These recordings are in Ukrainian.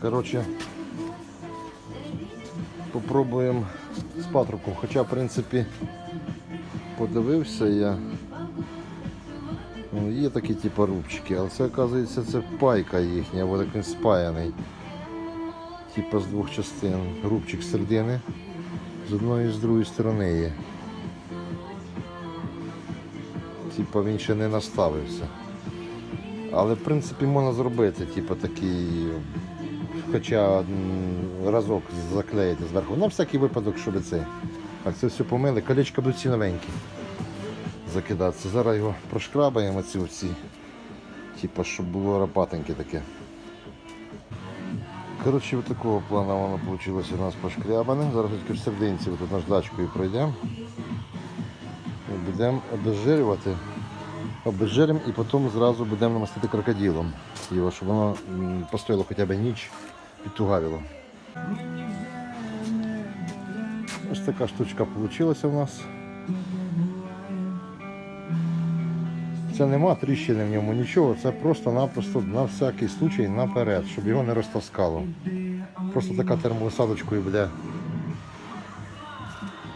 Коротше, попробуємо з патрубком. Хоча, в принципі, подивився я. Ну, є такі типу рубчики, але це, оказується, це пайка їхня, бо так він спаяний. Типа з двох частин. Рубчик середини. З одної і з другої сторони є. Типа він ще не наставився. Але в принципі можна зробити, типу, такий, хоча разок заклеїти зверху. На всякий випадок, щоб це. Так, це все помили. Колечка будуть ці новенькі закидатися. Зараз його прошкрабаємо ці оці, типу, щоб було рапатеньке таке. Коротше, ось такого плану воно вийшло у нас пошкрябане. Зараз тільки в тут наждачкою пройдемо. Будемо обезжирювати. Обезжиримо і потім зразу будемо намастити крокодилом. Його, щоб воно постояло хоча б ніч і тугавіло. Ось така штучка вийшла у нас. Це нема тріщини в ньому, нічого, це просто-напросто на всякий случай наперед, щоб його не розтаскало. Просто така термоусадочкою буде.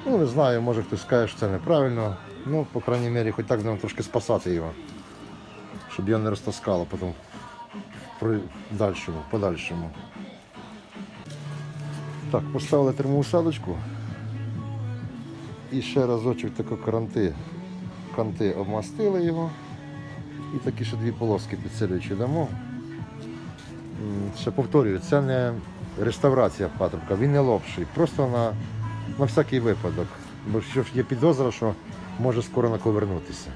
Ну, не знаю, може хтось скаже, що це неправильно. Ну, по крайній мірі, хоч так будемо трошки спасати його. Щоб його не розтаскало потім при дальшому, подальшому. Так, поставили термоусадочку. І ще разочок тако каранти, канти обмастили його. І такі ще дві полоски підсилюючі дамо. Ще повторюю, це не реставрація патрубка, він не лопший. Просто на, на всякий випадок. Бо що є підозра, що може скоро наковернутися.